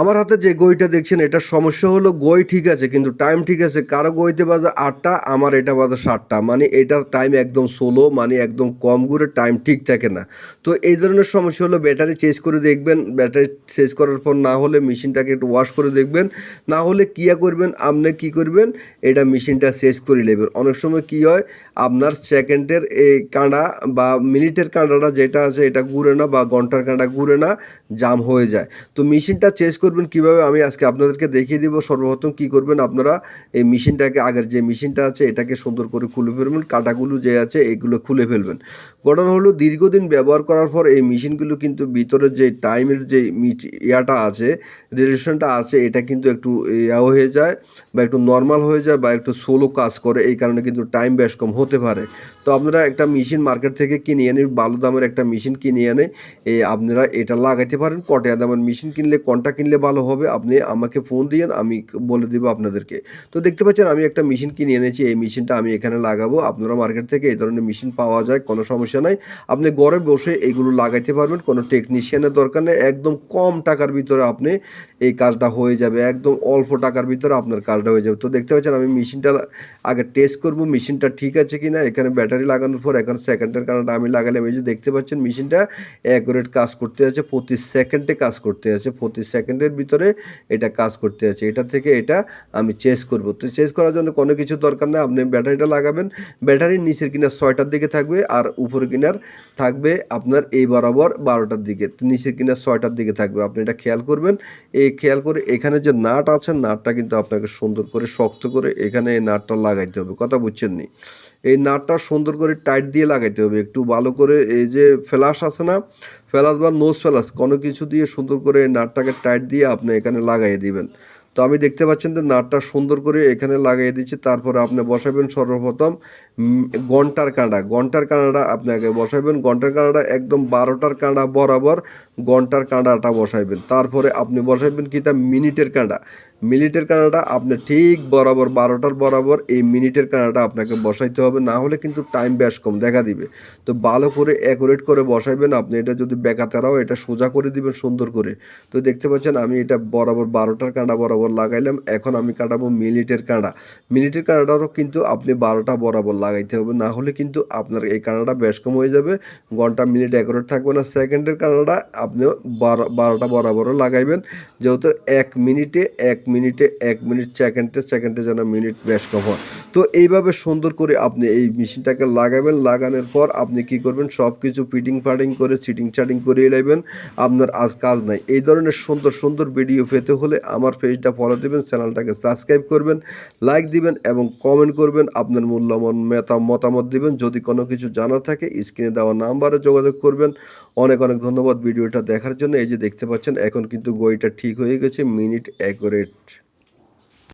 আমার হাতে যে গইটা দেখছেন এটা সমস্যা হলো গই ঠিক আছে, কিন্তু টাইম ঠিক আছে। কারও গইতে বাজে আটটা, আমার এটা বাজে সাতটা। মানে এটা টাইম একদম সোলো মানে একদম কম করে টাইম ঠিক থাকে না। তো এই ধরনের সমস্যা হলো ব্যাটারি চেঞ্জ করে দেখবেন। ব্যাটারি চেঞ্জ করার পর না হলে মেশিনটাকে একটু ওয়াশ করে দেখবেন। না হলে কিয়া করবেন? আপনি কি করবেন? এটা মেশিনটা চেঞ্জ করে নেবেন। অনেক সময় কি হয়, আপনার সেকেন্ডের এই কাঁড়া বা মিনিটের কাঁড়াটা যেটা আছে, এটা ঘুরে না বা ঘণ্টার কাঁটা ঘুরে না জাম হয়ে যায়। তো মেশিনটা চেঞ্জ করবেন? কীভাবে আমি আজকে আপনাদেরকে দেখিয়ে দিব সর্বপ্রথম কি করবেন আপনারা? এই মেশিনটাকে, আগের যে মেশিনটা আছে, এটাকে সুন্দর করে খুলে ফেলবেন। কাটাগুলো যে আছে, এগুলো খুলে ফেলবেন। ঘটনা হলো, দীর্ঘদিন ব্যবহার করার পর এই মেশিনগুলো কিন্তু ভিতরে যে টাইমের যে ইয়াটা আছে রিলেশনটা আছে, এটা কিন্তু একটু ইয়া হয়ে যায় বা একটু নর্মাল হয়ে যায় বা একটু স্লো কাজ করে। এই কারণে কিন্তু টাইম বেশ কম হতে পারে। তো আপনারা একটা মেশিন মার্কেট থেকে কিনে এনে ভালো দামের একটা মেশিন কিনে এনে আপনারা এটা লাগাইতে পারেন। কটিয়া দামের মেশিন কিনলে, কোনটা কিনলে ভালো হবে, আপনি আমাকে ফোন দিয়েন, আমি বলে দেবো আপনাদেরকে। তো দেখতে পাচ্ছেন, আমি একটা মেশিন কিনে এনেছি, এই মেশিনটা আমি এখানে লাগাবো। আপনারা মার্কেট থেকে এই ধরনের মেশিন পাওয়া যায়, কোনো সমস্যা নাই। আপনি ঘরে বসে এগুলো লাগাইতে পারবেন, কোনো টেকনিশিয়ানের দরকার নেই। একদম কম টাকার ভিতরে আপনি এই কাজটা হয়ে যাবে, একদম অল্প টাকার ভিতরে আপনার কাজটা হয়ে যাবে। তো দেখতে পাচ্ছেন, আমি মেশিনটা আগে টেস্ট করব মেশিনটা ঠিক আছে কি না এখানে ব্যাটারি লাগানোর পর, এখন সেকেন্ডের কারণে আমি লাগালাম। এই যে দেখতে পাচ্ছেন মেশিনটা অ্যাকুরেট কাজ করতে আছে, প্রতি সেকেন্ডে কাজ করতে আছে, প্রতি সেকেন্ডের ভিতরে এটা কাজ করতে আছে। এটা থেকে এটা আমি চেঞ্জ করব। তো চেঞ্জ করার জন্য কোনো কিছু দরকার নেই আপনি ব্যাটারিটা লাগাবেন। ব্যাটারির নিচের কিনার ছয়টার দিকে থাকবে আর উপরে কিনার থাকবে আপনার এই বরাবর বারোটার দিকে। নিচের কিনার ছয়টার দিকে থাকবে। আপনি এটা খেয়াল করবেন। এই খেয়াল করে এখানে যে নাট আছে, নাটটা কিন্তু আপনাকে সুন্দর করে শক্ত করে এখানে এই নাটটা লাগাইতে হবে। কথা বুঝছেন নি এই নাটটা সুন্দর করে টাইট দিয়ে লাগাইতে হবে। একটু ভালো করে এই যে ফ্ল্যাশ আছে না? ফ্ল্যাশ বা নোজ ফ্ল্যাশ কোনো কিছু দিয়ে সুন্দর করে নাটটাকে টাইট আপনি এখানে লাগাইয়ে দিবেন। তো আমি দেখতে পাচ্ছেন যে নাটটা সুন্দর করে এখানে লাগিয়ে দিচ্ছি, তারপরে আপনি বসাবেন সর্বপ্রথম ঘণ্টার কাঁড়া ঘণ্টার কাঁড়াটা আপনি আগে বসাবেন, ঘণ্টার কাঁড়াটা একদম বারোটার কাঁটা বরাবর ঘণ্টার কাঁটাটা বসাইবেন। তারপরে আপনি বসাইবেন কি তা মিনিটের কাঁড়া মিনিটের কাঁড়াটা আপনি ঠিক বরাবর, বারোটার বরাবর এই মিনিটের কানাটা আপনাকে বসাইতে হবে। না হলে কিন্তু টাইম বেশ কম, দেখা দিবে। তো ভালো করে অ্যাকুরেট করে বসাইবেন। আপনি এটা যদি বেকাতারাও এটা সোজা করে দিবেন সুন্দর করে। তো দেখতে পাচ্ছেন, আমি এটা বরাবর বারোটার কাঁড়া বরাবর লাগাইলাম। এখন আমি কাটাবো মিনিটের কাঁড়া মিনিটের কাঁড়াটারও কিন্তু আপনি বারোটা বরাবর লাগাইতে হবে। না হলে কিন্তু আপনার এই কাঁড়াটা বেশ কম হয়ে যাবে। ঘণ্টা, মিনিট অ্যাকুরেট থাকবে না। সেকেন্ডের কাঁড়াটা আপনি বারো, বারোটা বরাবরও লাগাইবেন। যেহেতু এক মিনিটে এক মিনিটে এক মিনিট সেকেন্ডে সেকেন্ডে যেন মিনিট ব্যাস কম হয়। তো এইভাবে সুন্দর করে আপনি এই মেশিনটাকে লাগাবেন, লাগানোর পর আপনি কি করবেন? সব কিছু ফিটিং ফাটিং করে চিটিং চাটিং করে নেবেন। আপনার আজ কাজ নাই। এই ধরনের সুন্দর সুন্দর ভিডিও পেতে হলে আমার পেজটা ফলো দেবেন চ্যানেলটাকে সাবস্ক্রাইব করবেন লাইক দিবেন এবং কমেন্ট করবেন, আপনার মূল্যবান মেতা, মতামত দিবেন। যদি কোনো কিছু জানার থাকে স্ক্রিনে দেওয়া নাম্বারে যোগাযোগ করবেন। অনেক অনেক ধন্যবাদ ভিডিওটা দেখার জন্য। এই যে দেখতে পাচ্ছেন, এখন কিন্তু গইটা ঠিক হয়ে গেছে মিনিট অ্যাকুরেট